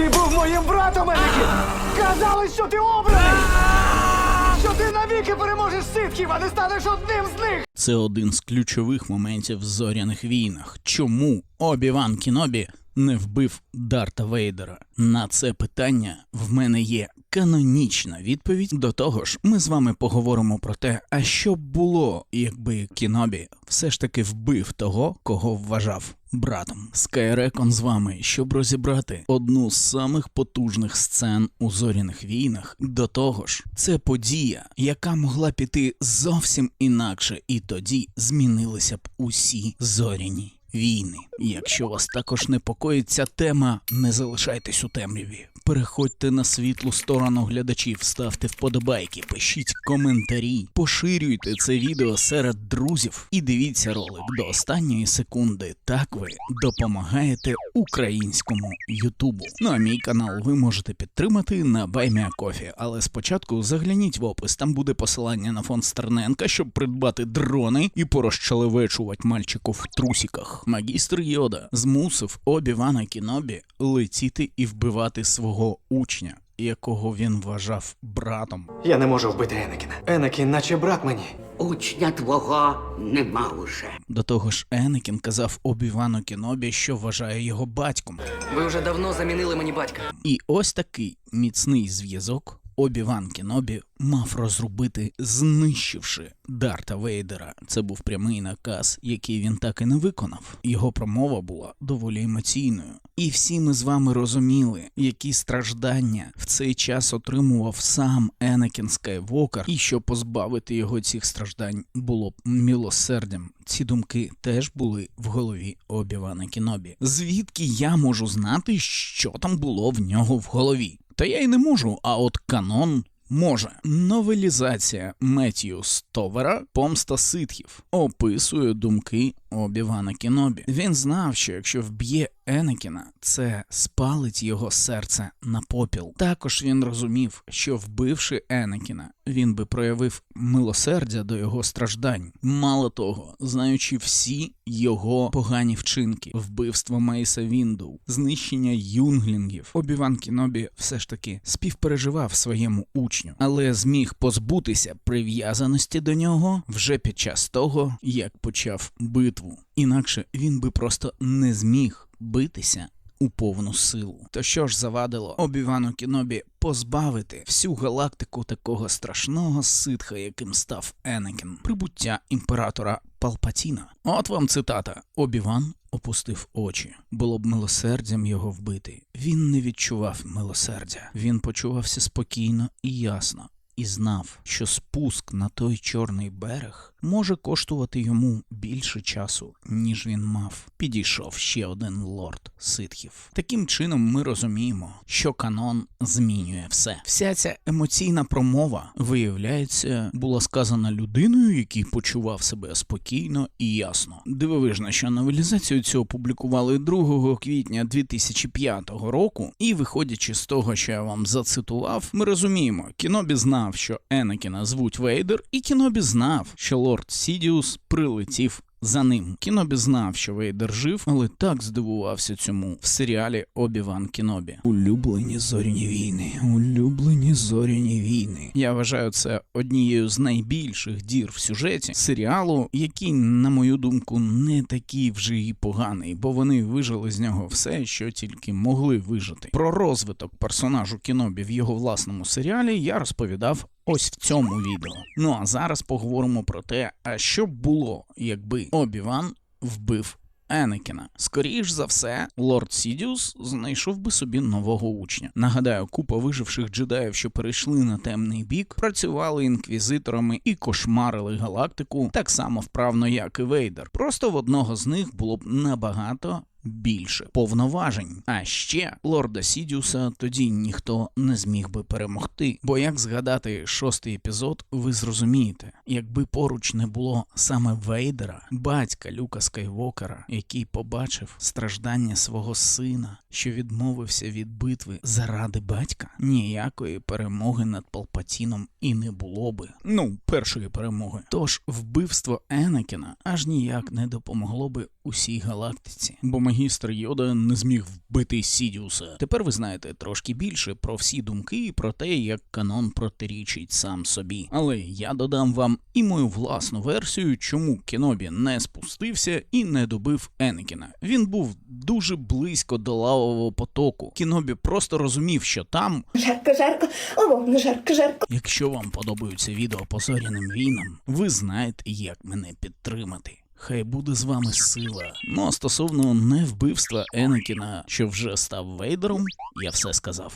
Ти був моїм братом, Енекін! Казали, що ти обраний! Що ти навіки переможеш ситхів, а не станеш одним з них! Це один з ключових моментів в зоряних війнах. Чому Обі-Ван Кінобі не вбив Дарта Вейдера? На це питання в мене є канонічна відповідь. До того ж, ми з вами поговоримо про те, а що б було, якби Кінобі все ж таки вбив того, кого вважав. Братом Скайрекон з вами, щоб розібрати одну з самих потужних сцен у зоряних війнах. До того ж, це подія, яка могла піти зовсім інакше, і тоді змінилися б усі зоряні війни. Якщо вас також непокоїть ця тема, не залишайтесь у темряві. Переходьте на світлу сторону глядачів, ставте вподобайки, пишіть коментарі, поширюйте це відео серед друзів і дивіться ролик до останньої секунди. Так ви допомагаєте українському Ютубу. Ну а мій канал ви можете підтримати на Байміакофі. Але спочатку загляніть в опис, там буде посилання на фонд Стерненка, щоб придбати дрони і порозчелевечувати мальчиків в трусіках. Магістр Йода змусив Обі-Вана Кінобі летіти і вбивати свого учня, якого він вважав братом. Я не можу вбити Енекіна. Енекін, наче брат мені. Учня твого нема уже. До того ж, Енекін казав обівану Кінобі, що вважає його батьком. Ви вже давно замінили мені батька. І ось такий міцний зв'язок Обі-Ван Кенобі мав розрубити, знищивши Дарта Вейдера. Це був прямий наказ, який він так і не виконав. Його промова була доволі емоційною. І всі ми з вами розуміли, які страждання в цей час отримував сам Енекін Скайвокер, і що позбавити його цих страждань було б милосердям. Ці думки теж були в голові Обі-Вана Кінобі. Звідки я можу знати, що там було в нього в голові? Та я й не можу, а от канон може. Новелізація Меттію Стовера Помста ситхів описує думки Обі-Вана Кінобі. Він знав, що якщо вб'є Енекіна, це спалить його серце на попіл. Також він розумів, що вбивши Енекіна, він би проявив милосердя до його страждань. Мало того, знаючи всі його погані вчинки, вбивство Мейса Віндоу, знищення юнглінгів, Обіван Кінобі все ж таки співпереживав своєму учню, але зміг позбутися прив'язаності до нього вже під час того, як почав битву. Інакше він би просто не зміг битися у повну силу. То що ж завадило Обівану Кінобі позбавити всю галактику такого страшного ситха, яким став Енекін, прибуття імператора Палпатіна. От вам цитата: Обіван опустив очі. Було б милосердям його вбити. Він не відчував милосердя. Він почувався спокійно і ясно. І знав, що спуск на той чорний берег може коштувати йому більше часу, ніж він мав. Підійшов ще один лорд ситхів. Таким чином, ми розуміємо, що канон змінює все. Вся ця емоційна промова, виявляється, була сказана людиною, який почував себе спокійно і ясно. Дивовижно, що новелізацію цю опублікували 2 квітня 2005 року, і виходячи з того, що я вам зацитував, ми розуміємо, кінобі знав, що Енекіна звуть Вейдер, і кінобі знав, що лорд Сідіус прилетів. За ним Кінобі знав, що Вейдер жив, але так здивувався цьому в серіалі Обі-Ван Кінобі. Улюблені зоряні війни, улюблені зоряні війни. Я вважаю це однією з найбільших дір в сюжеті серіалу, який, на мою думку, не такий вже і поганий, бо вони вижили з нього все, що тільки могли вижити. Про розвиток персонажу Кінобі в його власному серіалі я розповідав ось в цьому відео. Ну а зараз поговоримо про те, а що б було, якби Обі-Ван вбив Енекіна. Скоріш за все, лорд Сідіус знайшов би собі нового учня. Нагадаю, купа виживших джедаїв, що перейшли на темний бік, працювали інквізиторами і кошмарили галактику так само вправно, як і Вейдер. Просто в одного з них було б набагато. Більше повноважень. А ще лорда Сідіуса тоді ніхто не зміг би перемогти. Бо як згадати шостий епізод, ви зрозумієте, якби поруч не було саме Вейдера, батька Люка Скайвокера, який побачив страждання свого сина, що відмовився від битви заради батька, ніякої перемоги над Палпатіном і не було би. Ну, першої перемоги. Тож вбивство Енекіна аж ніяк не допомогло би усій галактиці, бо магістр Йода не зміг вбити Сідіуса. Тепер ви знаєте трошки більше про всі думки і про те, як канон протирічить сам собі. Але я додам вам і мою власну версію, чому Кенобі не спустився і не добив Енекіна. Він був дуже близько до лавового потоку. Кенобі просто розумів, що там Жарко, жарко, о, жарко, жарко. Якщо вам подобаються відео по зоряним війнам, ви знаєте, як мене підтримати. Хай буде з вами сила. Ну а стосовно невбивства Енекіна, що вже став Вейдером, я все сказав.